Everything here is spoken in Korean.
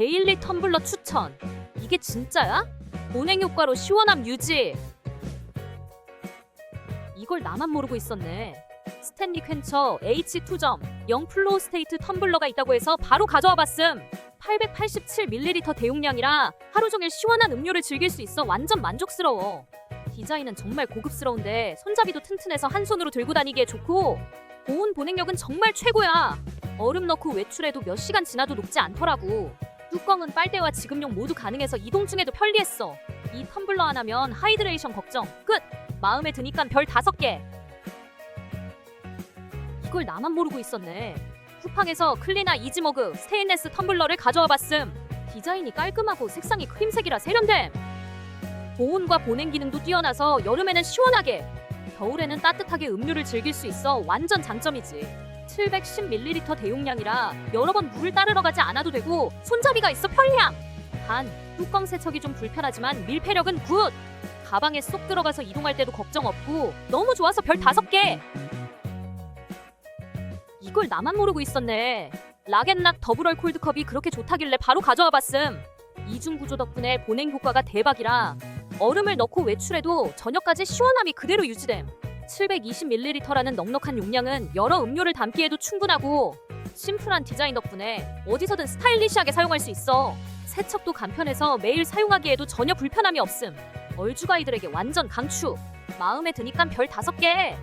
데일리 텀블러 추천. 이게 진짜야? 보냉 효과로 시원함 유지. 이걸 나만 모르고 있었네. 스탠리 퀸처 H2점 0 플로우 스테이트 텀블러가 있다고 해서 바로 가져와 봤음. 887ml 대용량이라 하루 종일 시원한 음료를 즐길 수 있어 완전 만족스러워. 디자인은 정말 고급스러운데 손잡이도 튼튼해서 한 손으로 들고 다니기에 좋고 보온 보냉력은 정말 최고야. 얼음 넣고 외출해도 몇 시간 지나도 녹지 않더라고. 뚜껑은 빨대와 지급용 모두 가능해서 이동 중에도 편리했어. 이 텀블러 하나면 하이드레이션 걱정 끝. 마음에 드니까 별 다섯 개. 이걸 나만 모르고 있었네. 쿠팡에서 클리나 이지머그 스테인레스 텀블러를 가져와 봤음. 디자인이 깔끔하고 색상이 크림색이라 세련됨. 보온과 보냉 기능도 뛰어나서 여름에는 시원하게, 겨울에는 따뜻하게 음료를 즐길 수 있어 완전 장점이지. 710ml 대용량이라 여러 번 물을 따르러 가지 않아도 되고 손잡이가 있어 편리함. 단 뚜껑 세척이 좀 불편하지만 밀폐력은 굿. 가방에 쏙 들어가서 이동할 때도 걱정 없고 너무 좋아서 별 다섯 개. 이걸 나만 모르고 있었네. 락앤락 더블얼 콜드컵이 그렇게 좋다길래 바로 가져와 봤음. 이중 구조 덕분에 보냉 효과가 대박이라 얼음을 넣고 외출해도 저녁까지 시원함이 그대로 유지됨. 720ml라는 넉넉한 용량은 여러 음료를 담기에도 충분하고 심플한 디자인 덕분에 어디서든 스타일리시하게 사용할 수 있어. 세척도 간편해서 매일 사용하기에도 전혀 불편함이 없음. 얼주가이들에게 완전 강추. 마음에 드니까 별 다섯 개.